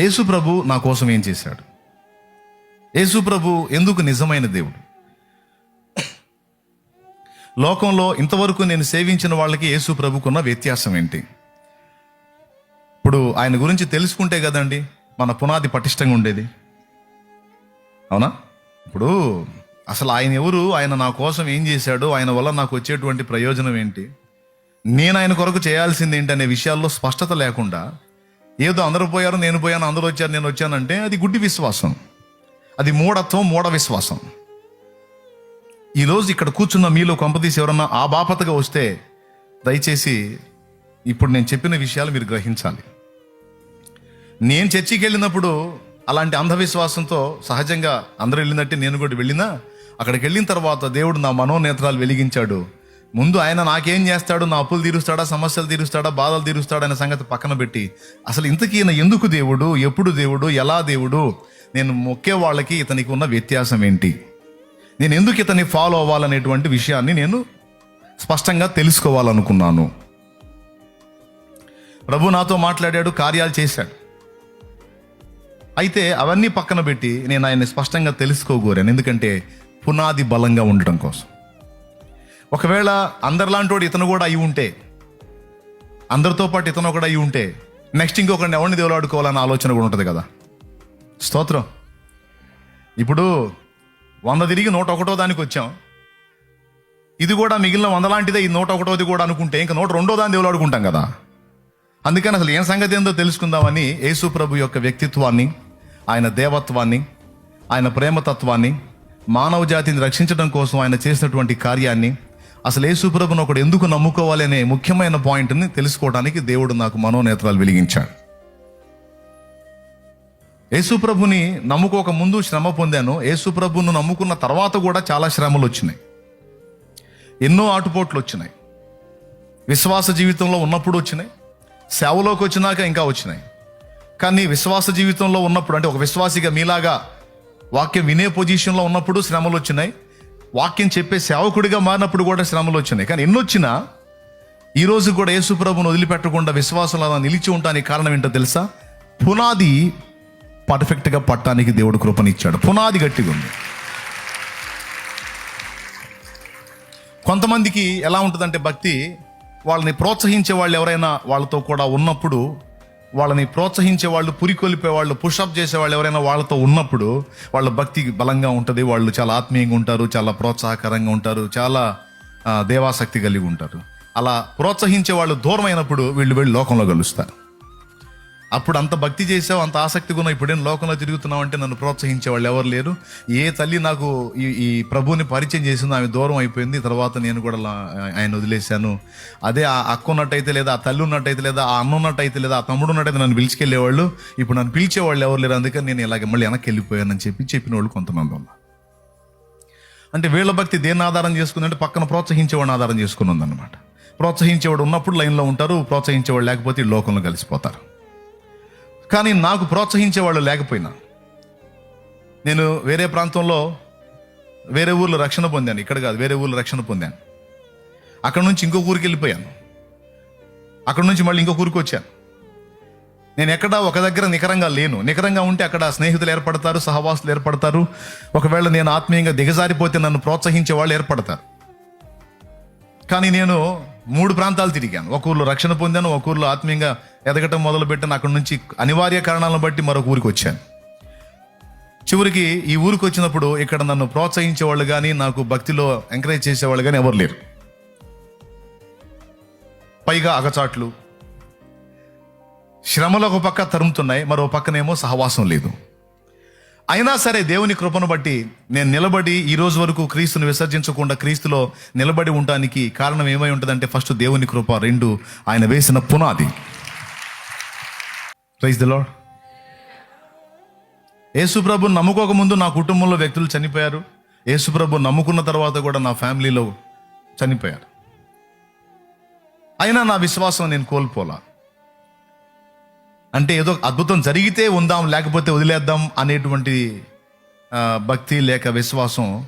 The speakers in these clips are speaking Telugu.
యేసు ప్రభు నా కోసం ఏం చేశాడు? యేసు ప్రభు ఎందుకు నిజమైన దేవుడు? లోకంలో ఇంతవరకు నేను సేవించిన వాళ్ళకి యేసు ప్రభుకున్న వ్యత్యాసం ఏంటి? ఇప్పుడు ఆయన గురించి తెలుసుకుంటే కదండి మన పునాది పటిష్టంగా ఉండేది. అవునా? ఇప్పుడు అసలు ఆయన ఎవరు? ఆయన నా కోసం ఏం చేశాడు? ఆయన వల్ల నాకు వచ్చేటువంటి ప్రయోజనం ఏంటి? నేను ఆయన కొరకు చేయాల్సింది ఏంటి అనే విషయాల్లో స్పష్టత లేకుండా ఏదో అందరూ పోయారు నేను పోయాను అందరూ వచ్చారు నేను వచ్చానంటే అది గుడ్డి విశ్వాసం. అది మూఢత్వం మూఢ విశ్వాసం. ఈరోజు ఇక్కడ కూర్చున్న మీలో కొంపతీసి ఎవరన్నా ఆ బాపతగా వస్తే దయచేసి ఇప్పుడు నేను చెప్పిన విషయాలు మీరు గ్రహించాలి. నేను చర్చికి వెళ్ళినప్పుడు అలాంటి అంధవిశ్వాసంతో సహజంగా అందరూ వెళ్ళినట్టే నేను కూడా వెళ్ళినా అక్కడికి వెళ్ళిన తర్వాత దేవుడు నా మనోనేత్రాలు వెలిగించాడు. ముందు ఆయన నాకేం చేస్తాడు? నా అప్పులు తీరుస్తాడా? సమస్యలు తీరుస్తాడా? బాధలు తీరుస్తాడా? అనే సంగతి పక్కన పెట్టి అసలు ఇంతకీ ఈయన ఎందుకు దేవుడు? ఎప్పుడు దేవుడు? ఎలా దేవుడు? నేను మొక్కే వాళ్ళకి ఇతనికి ఉన్న వ్యత్యాసం ఏంటి? నేను ఎందుకు ఇతన్ని ఫాలో అవ్వాలనేటువంటి విషయాన్ని నేను స్పష్టంగా తెలుసుకోవాలనుకున్నాను. ప్రభు నాతో మాట్లాడాడు కార్యాలు చేశాడు. అయితే అవన్నీ పక్కన పెట్టి నేను ఆయన్ని స్పష్టంగా తెలుసుకోగోరాను. ఎందుకంటే పునాది బలంగా ఉండటం కోసం. ఒకవేళ అందరిలాంటి ఇతను కూడా అయి ఉంటే అందరితో పాటు ఇతను ఒకటి అయి ఉంటే నెక్స్ట్ ఇంకొకరిని ఎవరిని దేవులాడుకోవాలన్న ఆలోచన కూడా ఉంటుంది కదా. స్తోత్రం. ఇప్పుడు వంద తిరిగి నూట ఒకటో దానికి వచ్చాం. ఇది కూడా మిగిలిన వందలాంటిదే ఈ నూట ఒకటోది కూడా అనుకుంటే ఇంకా నూట రెండో దాన్ని దేవులాడుకుంటాం కదా. అందుకని అసలు ఏం సంగతి ఏందో తెలుసుకుందామని యేసు ప్రభు యొక్క వ్యక్తిత్వాన్ని ఆయన దేవత్వాన్ని ఆయన ప్రేమతత్వాన్ని మానవ జాతిని రక్షించడం కోసం ఆయన చేసినటువంటి కార్యాన్ని అసలు యేసుప్రభును ఒకడు ఎందుకు నమ్ముకోవాలి అనే ముఖ్యమైన పాయింట్ని తెలుసుకోవడానికి దేవుడు నాకు మనోనేత్రాలు వెలిగించాడు. యేసుప్రభుని నమ్ముకోక ముందు శ్రమ పొందాను. యేసుప్రభును నమ్ముకున్న తర్వాత కూడా చాలా శ్రమలు వచ్చినాయి. ఎన్నో ఆటుపోట్లు వచ్చినాయి. విశ్వాస జీవితంలో ఉన్నప్పుడు వచ్చినాయి. సేవలోకి వచ్చినాక ఇంకా వచ్చినాయి. కానీ విశ్వాస జీవితంలో ఉన్నప్పుడు అంటే ఒక విశ్వాసిగా మీలాగా వాక్యం వినే పొజిషన్లో ఉన్నప్పుడు శ్రమలు వచ్చినాయి. వాక్యం చెప్పే సేవకుడిగా మారినప్పుడు కూడా శ్రమలు వచ్చినాయి. కానీ ఎన్నొచ్చినా ఈరోజు కూడా యేసుప్రభును వదిలిపెట్టకుండా విశ్వాసంలో అలా నిలిచి ఉండడానికి కారణం ఏంటో తెలుసా? పునాది పర్ఫెక్ట్గా పట్టడానికి దేవుడు కృపనిచ్చాడు. పునాది గట్టిగా ఉంది. కొంతమందికి ఎలా ఉంటుందంటే భక్తి వాళ్ళని ప్రోత్సహించే వాళ్ళు ఎవరైనా వాళ్ళతో కూడా ఉన్నప్పుడు వాళ్ళని ప్రోత్సహించే వాళ్ళు పురికొలిపే వాళ్ళు పుషప్ చేసే వాళ్ళు ఎవరైనా వాళ్ళతో ఉన్నప్పుడు వాళ్ళ భక్తి బలంగా ఉంటుంది వాళ్ళు చాలా ఆత్మీయంగా ఉంటారు చాలా ప్రోత్సాహకరంగా ఉంటారు చాలా దేవాసక్తి కలిగి ఉంటారు. అలా ప్రోత్సహించే వాళ్ళు దూరమైనప్పుడు వీళ్ళు వెళ్ళి లోకంలో కలుస్తారు. అప్పుడు అంత భక్తి చేసావు అంత ఆసక్తిగా ఉన్నావు ఇప్పుడేం లోకంలో తిరుగుతున్నావు అంటే నన్ను ప్రోత్సహించే వాళ్ళు ఎవరు లేరు. ఏ తల్లి నాకు ఈ ఈ ప్రభువుని పరిచయం చేసిందో ఆమె దూరం అయిపోయింది తర్వాత నేను కూడా ఆయన వదిలేశాను. అదే ఆ అక్క ఉన్నట్టయితే లేదా ఆ తల్లి ఉన్నట్టయితే లేదా ఆ అన్న ఉన్నట్టయితే లేదా ఆ తమ్ముడు ఉన్నట్టయితే నన్ను పిలిచికెళ్ళేవాళ్ళు. ఇప్పుడు నన్ను పిలిచేవాళ్ళు ఎవరు లేరు అందుకని నేను ఇలాగ మళ్ళీ వెనక్కి వెళ్ళిపోయానని చెప్పి చెప్పిన వాళ్ళు కొంతమంది ఉన్నారు. అంటే వీళ్ళ భక్తి దేన్ని ఆధారం చేసుకుందంటే పక్కన ప్రోత్సహించేవాడిని ఆధారం చేసుకుని ఉందన్నమాట. ప్రోత్సహించేవాడు ఉన్నప్పుడు లైన్లో ఉంటారు ప్రోత్సహించేవాడు లేకపోతే ఈ లోకంలో కలిసిపోతారు. కానీ నాకు ప్రోత్సహించే వాళ్ళు లేకపోయినా. నేను వేరే ప్రాంతంలో వేరే ఊర్లో రక్షణ పొందాను. ఇక్కడ కాదు వేరే ఊర్లో రక్షణ పొందాను. అక్కడ నుంచి ఇంకొక ఊరికి వెళ్ళిపోయాను. అక్కడ నుంచి మళ్ళీ ఇంకొక ఊరికి వచ్చాను. నేను ఎక్కడ ఒక దగ్గర నికరంగా లేను. నికరంగా ఉంటే అక్కడ స్నేహితులు ఏర్పడతారు సహవాసులు ఏర్పడతారు. ఒకవేళ నేను ఆత్మీయంగా దిగజారిపోతే నన్ను ప్రోత్సహించే వాళ్ళు ఏర్పడతారు. కానీ నేను మూడు ప్రాంతాలు తిరిగాను. ఒక ఊర్లో రక్షణ పొందాను ఒక ఊర్లో ఆత్మీయంగా ఎదగటం మొదలుపెట్టాను. అక్కడి నుంచి అనివార్య కారణాలను బట్టి మరొక ఊరికి వచ్చాను. చివరికి ఈ ఊరికి వచ్చినప్పుడు ఇక్కడ నన్ను ప్రోత్సహించే వాళ్ళు కానీ నాకు భక్తిలో ఎంకరేజ్ చేసేవాళ్ళు కానీ ఎవరు లేరు. పైగా అగచాట్లు. శ్రమలు ఒక పక్క తరుముతున్నాయి మరో పక్కనేమో సహవాసం లేదు. అయినా సరే దేవుని కృపను బట్టి నేను నిలబడి ఈ రోజు వరకు క్రీస్తుని విసర్జించకుండా క్రీస్తులో నిలబడి ఉండటానికి కారణం ఏమై ఉంటుందంటే ఫస్ట్ దేవుని కృప రెండు ఆయన వేసిన పునాది. ప్రైజ్ ద యేసుప్రభు నమ్ముకోక ముందు నా కుటుంబంలో వ్యక్తులు చనిపోయారు. యేసుప్రభు నమ్ముకున్న తర్వాత కూడా నా ఫ్యామిలీలో చనిపోయారు. అయినా నా విశ్వాసం నేను కోల్పోలా. అంటే ఏదో అద్భుతం జరిగితే ఉందాం లేకపోతే వదిలేద్దాం అనేటువంటి భక్తి లేక విశ్వాసం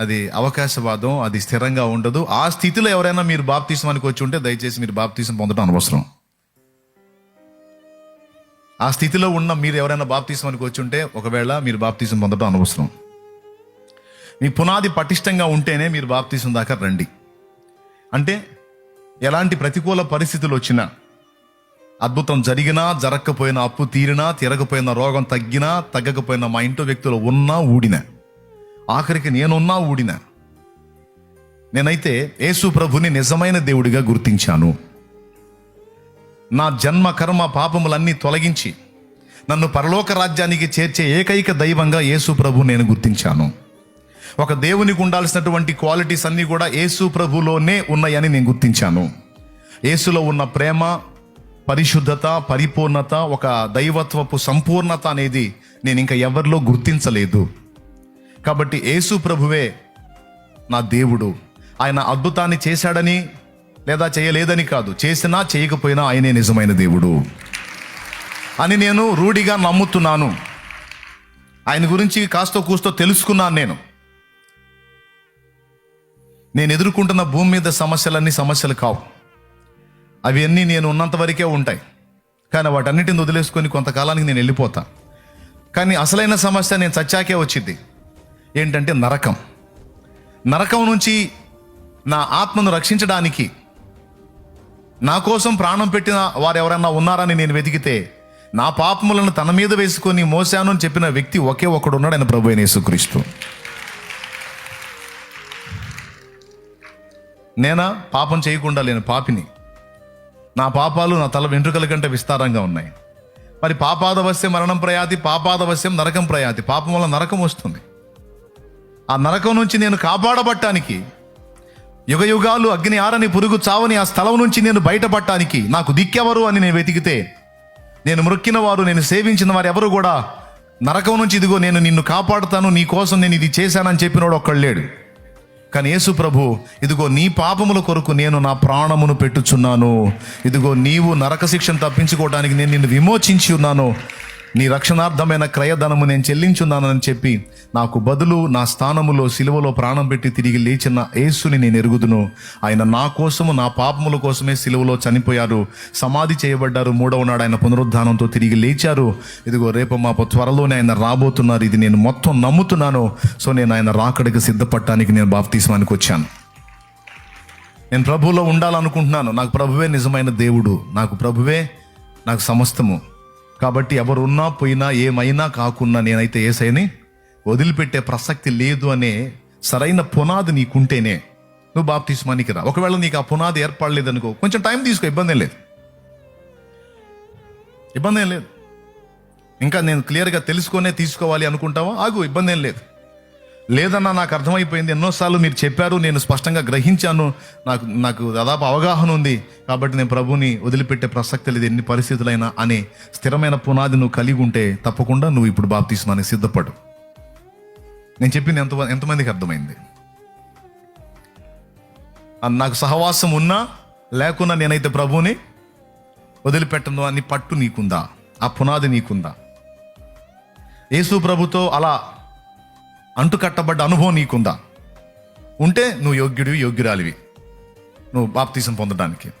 అది అవకాశవాదం అది స్థిరంగా ఉండదు. ఆ స్థితిలో ఎవరైనా మీరు బాప్తీసమానికి వచ్చి ఉంటే దయచేసి మీరు బాప్తీసం పొందడం అనవసరం. ఆ స్థితిలో ఉన్న మీరు ఎవరైనా బాప్తీసానికి వచ్చి ఉంటే ఒకవేళ మీరు బాప్తీసం పొందడం అనవసరం. మీ పునాది పటిష్టంగా ఉంటేనే మీరు బాప్తీసం దాకా రండి. అంటే ఎలాంటి ప్రతికూల పరిస్థితులు వచ్చినా అద్భుతం జరిగినా జరగకపోయినా అప్పు తీరినా తిరగకపోయినా రోగం తగ్గినా తగ్గకపోయినా మా ఇంట్లో వ్యక్తులు ఉన్నా ఊడినా. ఆఖరికి నేనున్నా ఊడినా. నేనైతే యేసు ప్రభుని నిజమైన దేవుడిగా గుర్తించాను. నా జన్మ కర్మ పాపములన్నీ తొలగించి నన్ను పరలోక రాజ్యానికి చేర్చే ఏకైక దైవంగా యేసు ప్రభు నేను గుర్తించాను. ఒక దేవునికి ఉండాల్సినటువంటి క్వాలిటీస్ అన్నీ కూడా యేసు ప్రభులోనే ఉన్నాయని నేను గుర్తించాను. యేసులో ఉన్న ప్రేమ పరిశుద్ధత పరిపూర్ణత ఒక దైవత్వపు సంపూర్ణత అనేది నేను ఇంకా ఎవరిలో గుర్తించలేదు. కాబట్టి యేసు ప్రభువే నా దేవుడు. ఆయన అద్భుతాన్ని చేశాడని లేదా చేయలేదని కాదు. చేసినా చేయకపోయినా ఆయనే నిజమైన దేవుడు. అని నేను రూఢిగా నమ్ముతున్నాను. ఆయన గురించి కాస్తో కూస్తో తెలుసుకున్నాను నేను. నేను ఎదుర్కొంటున్న భూమి మీద సమస్యలన్నీ సమస్యలు కావు. అవి అన్నీ నేను ఉన్నంత వరకే ఉంటాయి. కానీ వాటన్నిటిని వదిలేసుకొని కొంతకాలానికి నేను వెళ్ళిపోతా. కానీ అసలైన సమస్య నేను చచ్చాకే వచ్చింది. ఏంటంటే నరకం. నరకం నుంచి నా ఆత్మను రక్షించడానికి నా కోసం ప్రాణం పెట్టిన వారు ఎవరైనా ఉన్నారని నేను వెతికితే నా పాపములను తన మీద వేసుకొని మోసాను అని చెప్పిన వ్యక్తి ఒకే ఒకడు ఉన్నాడు ఆయన ప్రభు అయిన యేసుక్రీస్తు. నేనా? పాపం చేయకుండా లేని పాపిని. నా పాపాలు నా తల వెంట్రుకల కంటే విస్తారంగా ఉన్నాయి. మరి పాపాదవశ్యం మరణం ప్రయాతి పాపాదవశ్యం నరకం ప్రయాతి పాపం వల్ల నరకం వస్తుంది. ఆ నరకం నుంచి నేను కాపాడబట్టానికి యుగ యుగాలు అగ్ని ఆరని పురుగు చావని ఆ స్థలం నుంచి నేను బయటపడటానికి నాకు దిక్కెవరు అని నేను వెతికితే నేను మొక్కిన వారు నేను సేవించిన వారు ఎవరు కూడా నరకం నుంచి ఇదిగో నేను నిన్ను కాపాడుతాను నీ కోసం నేను ఇది చేశానని చెప్పినోడు ఒక్కడు లేడు. కానీ యేసు ప్రభు ఇదిగో నీ పాపముల కొరకు నేను నా ప్రాణమును పెట్టుచున్నాను. ఇదిగో నీవు నరక శిక్షను తప్పించుకోవడానికి నేను నిన్ను విమోచించి ఉన్నాను. నీ రక్షణార్థమైన క్రయధనము నేను చెల్లించున్నానని చెప్పి నాకు బదులు నా స్థానములో సిలువలో ప్రాణం పెట్టి తిరిగి లేచిన యేసుని నేను ఎరుగుదును. ఆయన నా కోసము నా పాపముల కోసమే సిలువలో చనిపోయారు. సమాధి చేయబడ్డారు. మూడవ నాడు ఆయన పునరుద్ధానంతో తిరిగి లేచారు. ఇదిగో రేపు మా త్వరలోనే ఆయన రాబోతున్నారు. ఇది నేను మొత్తం నమ్ముతున్నాను. సో నేను ఆయన రాకడికి సిద్ధపడటానికి నేను బాప్తీస్మానికి వచ్చాను. నేను ప్రభువులో ఉండాలనుకుంటున్నాను. నాకు ప్రభువే నిజమైన దేవుడు. నాకు ప్రభువే నాకు సమస్తము. కాబట్టి ఎవరున్నా పోయినా ఏమైనా కాకున్నా నేనైతే ఏసైని వదిలిపెట్టే ప్రసక్తి లేదు అనే సరైన పునాది నీకుంటేనే నువ్వు బాప్తిస్మానికి రా. ఒకవేళ నీకు ఆ పునాది ఏర్పడలేదనుకో కొంచెం టైం తీసుకో ఇబ్బంది ఏం లేదు. ఇబ్బంది ఏం లేదు. ఇంకా నేను క్లియర్గా తెలుసుకొనే తీసుకోవాలి అనుకుంటావా? ఆగు ఇబ్బంది ఏం లేదు. లేదన్నా నాకు అర్థమైపోయింది. ఎన్నోసార్లు మీరు చెప్పారు నేను స్పష్టంగా గ్రహించాను. నాకు నాకు దాదాపు అవగాహన ఉంది. కాబట్టి నేను ప్రభుని వదిలిపెట్టే ప్రసక్తి లేదు ఎన్ని పరిస్థితులైనా అనే స్థిరమైన పునాది నువ్వు కలిగి ఉంటే తప్పకుండా నువ్వు ఇప్పుడు బాప్తీస్మానికి సిద్ధపడు. నేను చెప్పింది ఎంత ఎంతమందికి అర్థమైంది? నాకు సహవాసం ఉన్నా లేకున్నా నేనైతే ప్రభుని వదిలిపెట్టను అని పట్టు నీకుందా? ఆ పునాది నీకుందా? యేసు ప్రభుతో అలా అంటుకట్టబడ్డ అనుభవం నీకుందా? ఉంటే నువ్వు యోగ్యుడివి యోగ్యురాలివి. నువ్వు బాప్తీసం పొందడానికి.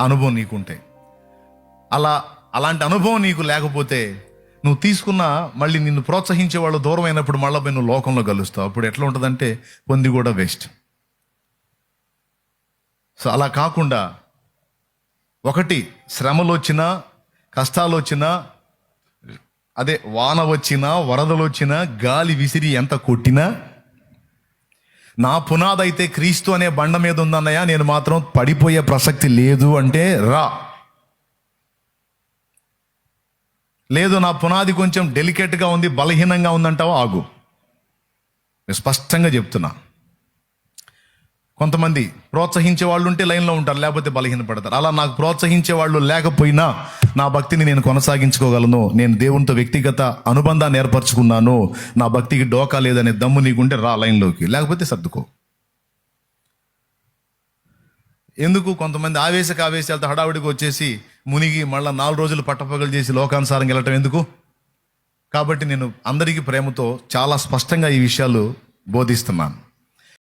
ఆ అనుభవం నీకుంటే. అలా అలాంటి అనుభవం నీకు లేకపోతే నువ్వు తీసుకున్న మళ్ళీ నిన్ను ప్రోత్సహించే వాళ్ళు దూరం అయినప్పుడు మళ్ళీ పోయి నువ్వు లోకంలో కలుస్తావు. అప్పుడు ఎట్లా ఉంటుందంటే పొంది కూడా వేస్ట్. సో అలా కాకుండా ఒకటి శ్రమలు వచ్చినా కష్టాలు వచ్చినా అదే వాన వచ్చినా వరదలు వచ్చినా గాలి విసిరి ఎంత కొట్టినా నా పునాది అయితే క్రీస్తు అనే బండ మీద ఉందన్నయ్య నేను మాత్రం పడిపోయే ప్రసక్తి లేదు అంటే రా. లేదు నా పునాది కొంచెం డెలికేట్గా ఉంది బలహీనంగా ఉందంటావా? ఆగు. నేను స్పష్టంగా చెప్తున్నా. కొంతమంది ప్రోత్సహించే వాళ్ళు ఉంటే లైన్లో ఉంటారు లేకపోతే బలహీనపడతారు. అలా నాకు ప్రోత్సహించే వాళ్ళు లేకపోయినా నా భక్తిని నేను కొనసాగించుకోగలను నేను దేవునితో వ్యక్తిగత అనుబంధాన్ని ఏర్పరచుకున్నాను నా భక్తికి డోకా లేదనే దమ్ము నీకుంటే రా లైన్లోకి లేకపోతే సర్దుకో. ఎందుకు? కొంతమంది ఆవేశక ఆవేశాలతో హడావిడికి వచ్చేసి మునిగి మళ్ళీ నాలుగు రోజులు పట్టపగలు చేసి లోకానుసారంగా వెళ్ళటం ఎందుకు? కాబట్టి నేను అందరికీ ప్రేమతో చాలా స్పష్టంగా ఈ విషయాలు బోధిస్తున్నాను.